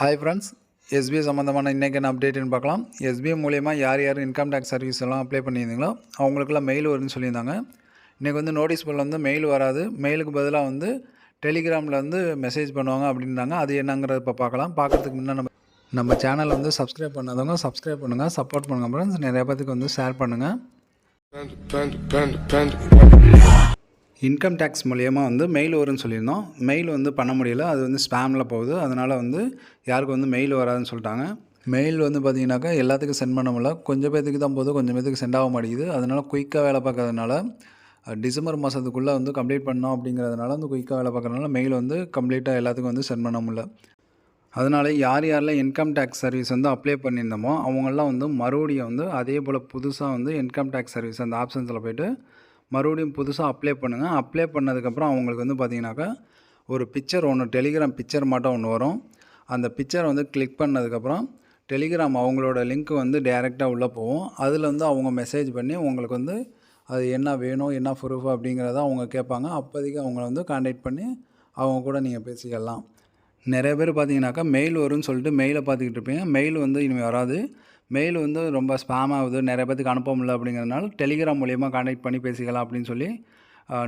Hi friends SBI சம்மந்தமான இன்றைக்கான அப்டேட்டுன்னு பார்க்கலாம். எஸ்பிஐ மூலியமாக யார் யார் இன்கம் டேக்ஸ் சர்வீஸ் எல்லாம் அப்ளை பண்ணியிருந்தீங்களோ அவங்களுக்குலாம் மெயில் வரும்னு சொல்லியிருந்தாங்க. இன்றைக்கி வந்து நோட்டீஸ் போர்டில் வந்து மெயில் வராது. மெயிலுக்கு பதிலாக வந்து டெலிகிராமில் வந்து மெசேஜ் பண்ணுவாங்க அப்படின்னாங்க அது என்னங்கிறத இப்போ பார்க்கலாம். பார்க்குறதுக்கு முன்னே நம்ம நம்ம சேனலை வந்து சப்ஸ்கிரைப் பண்ணாதவங்க சப்ஸ்கிரைப் பண்ணுங்கள் சப்போர்ட் பண்ணுங்கள் ஃப்ரெண்ட்ஸ் நிறைய பேத்துக்கு வந்து ஷேர் பண்ணுங்கள் இன்கம் டேக்ஸ் மூலியமாக வந்து மெயில் வரும்னு சொல்லியிருந்தோம். மெயில் வந்து பண்ண முடியல. அது வந்து ஸ்பேமில் போகுது. அதனால் வந்து யாருக்கும் வந்து மெயில் வராதுன்னு சொல்லிட்டாங்க. மெயில் வந்து பார்த்தீங்கன்னாக்கா எல்லாத்துக்கும் சென்ட் பண்ண முடியல. கொஞ்சம் பேத்துக்கு தான் போகுது. கொஞ்சம் பேத்துக்கு சென்ட் ஆக மாட்டேங்குது. அதனால் குயிக்காக வேலை பார்க்கறதுனால டிசம்பர் மாதத்துக்குள்ளே வந்து கம்ப்ளீட் பண்ணோம் அப்படிங்கிறதுனால வந்து குயிக்காக வேலை பார்க்குறதுனால மெயில் வந்து கம்ப்ளீட்டாக எல்லாத்துக்கும் வந்து சென்ட் பண்ண முடியல. அதனால் யார் யாரெல்லாம் இன்கம் டேக்ஸ் சர்வீஸ் வந்து அப்ளை பண்ணியிருந்தோமோ அவங்களாம் வந்து மறுபடியும் வந்து அதே போல் புதுசாக வந்து இன்கம் டேக்ஸ் சர்வீஸ் அந்த ஆப்ஷன்ஸில் போய்ட்டு மறுபடியும் புதுசாக அப்ளை பண்ணுங்கள் அப்ளை பண்ணதுக்கப்புறம் அவங்களுக்கு வந்து பார்த்தீங்கன்னாக்கா ஒரு பிக்சர் ஒன்று டெலிகிராம் பிக்சர் மட்டும் ஒன்று வரும். அந்த பிக்சர் வந்து கிளிக் பண்ணதுக்கப்புறம் டெலிகிராம் அவங்களோட லிங்க் வந்து டைரெக்டாக உள்ளே போகும். அதில் வந்து அவங்க மெசேஜ் பண்ணி உங்களுக்கு வந்து அது என்ன வேணும் என்ன ப்ரூஃப் அப்படிங்கிறத அவங்க கேட்பாங்க. அப்போதைக்கு அவங்கள வந்து காண்டாக்ட் பண்ணி அவங்க கூட நீங்கள் பேசிக்கலாம். நிறைய பேர் பார்த்தீங்கன்னாக்கா மெயில் வரும்னு சொல்லிட்டு மெயிலை பார்த்துக்கிட்டு இருப்பீங்க. மெயில் வந்து இனிமேல் வராது. மெயில் வந்து ரொம்ப ஸ்பேம் ஆகுது நிறைய பேத்துக்கு அனுப்ப முடியல அப்படிங்கிறதுனால டெலிகிராம் மூலியமாக காண்டாக்ட் பண்ணி பேசிக்கலாம் அப்படின்னு சொல்லி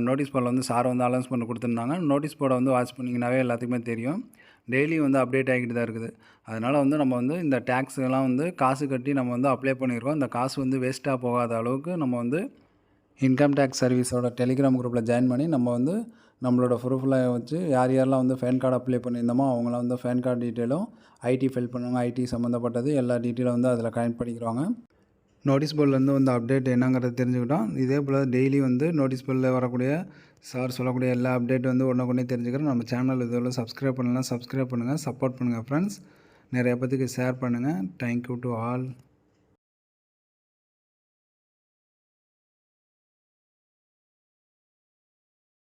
நோட்டீஸ் போர்டில் வந்து சார் வந்து அலௌன்ஸ் பண்ணி கொடுத்துருந்தாங்க. நோட்டீஸ் போர்டை வந்து வாட்ச் பண்ணிங்கனாவே எல்லாத்துக்குமே தெரியும். டெய்லி வந்து அப்டேட் ஆகிட்டு தான் இருக்குது. அதனால் வந்து நம்ம வந்து இந்த டேக்ஸ்லாம் வந்து காசு கட்டி நம்ம வந்து அப்ளை பண்ணியிருக்கோம். அந்த காசு வந்து வேஸ்ட்டாக போகாத அளவுக்கு நம்ம வந்து இன்கம் டேக்ஸ் சர்வீஸோட டெலிகிராம் குரூப்பில் ஜாயின் பண்ணி நம்ம வந்து நம்மளோட ப்ரூஃபில் வச்சு யார் யாரெல்லாம் வந்து ஃபேன் கார்டு அப்ளை பண்ணியிருந்தோமோ அவங்களாம் வந்து ஃபேன் கார்டு டீட்டெயிலும் ஐடி ஃபில் பண்ணுவாங்க. ஐடி சம்மந்தப்பட்டது எல்லா டீட்டெயிலும் வந்து அதில் கனெக்ட் பண்ணிக்கிறாங்க. நோட்டீஸ் போர்டிலேருந்து வந்து அப்டேட் என்னங்கிறத தெரிஞ்சுக்கிட்டோம். இதே போல் டெய்லி வந்து நோட்டீஸ் போர்டில் வரக்கூடிய சார் சொல்லக்கூடிய எல்லா அப்டேட் வந்து ஒன்று கொண்டே தெரிஞ்சுக்கிறோம். நம்ம சேனல் இதில் சப்ஸ்கிரைப் பண்ணலாம் சப்ஸ்கிரைப் பண்ணுங்கள் சப்போர்ட் பண்ணுங்கள் ஃப்ரெண்ட்ஸ் நிறைய பேத்துக்கு ஷேர் பண்ணுங்கள் தேங்க்யூ டு ஆல்